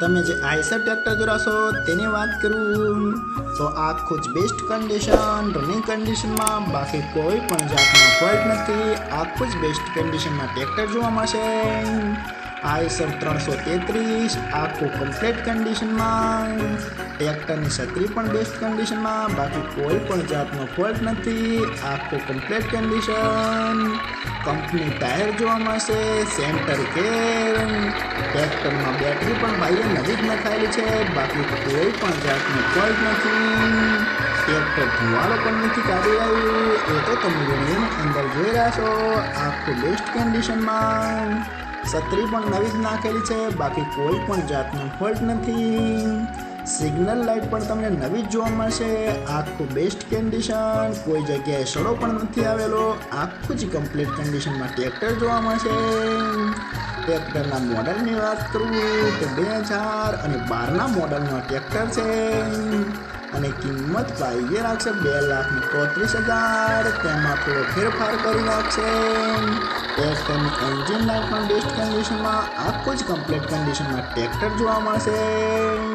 તમે જે Eicher tractor જોડાશો તેની વાત કરું. તો આખું જ બેસ્ટ કન્ડિશન રનિંગ કન્ડિશનમાં બાકી કોઈ પણ જાતનો ફોલ્ટ નથી. આખું જ બેસ્ટ કન્ડિશનમાં ટ્રેક્ટર જોવા મળશે. આઈસર ત્રણસો તેત્રીસ, આખું કમ્પ્લીટ કન્ડિશનમાં ટ્રેક્ટરની છત્રી પણ બેસ્ટ કન્ડિશનમાં બાકી કોઈ પણ જાતનો ફોલ્ટ નથી. આખું કમ્પ્લીટ કન્ડિશન કંપની ટાયર જોવા મળશે સેન્ટર કેર ટ્રેક્ટરમાં બેટરી પણ ભાઈએ નવી જ નખાયેલી છે, બાકી કોઈ પણ જાતની ફોલ્ટ નથી. ટ્રેક્ટર ધુવાળો પણ નથી કાઢી રહ્યું એ તો તમે વિડીયોની અંદર જોઈ રહ્યા છો, આખું બેસ્ટ કન્ડિશનમાં છત્રી પણ નવી જ નાખેલી છે, બાકી કોઈ પણ જાતનો ફોલ્ટ નથી. સિગ્નલ લાઇટ પણ તમને નવી જ જોવા મળશે. આખું બેસ્ટ કન્ડિશન કોઈ જગ્યાએ સડો પણ નથી આવેલો. આખું જ કમ્પ્લીટ કન્ડિશનમાં ટ્રેક્ટર જોવા મળશે. ટ્રેક્ટરના મોડલની વાત કરું તો બે હજાર અને બારના મોડલનો ટ્રેક્ટર છે. અને કિંમત ભાઈએ રાખશે બે લાખ ચોત્રીસ હજાર. તેમાં થોડો ફેરફાર કરી નાખશે. ટ્રેક્ટરની એન્જિન લાઇટ પણ બેસ્ટ કન્ડિશનમાં આખું જ કમ્પ્લીટ કન્ડિશનમાં ટ્રેક્ટર જોવા મળશે.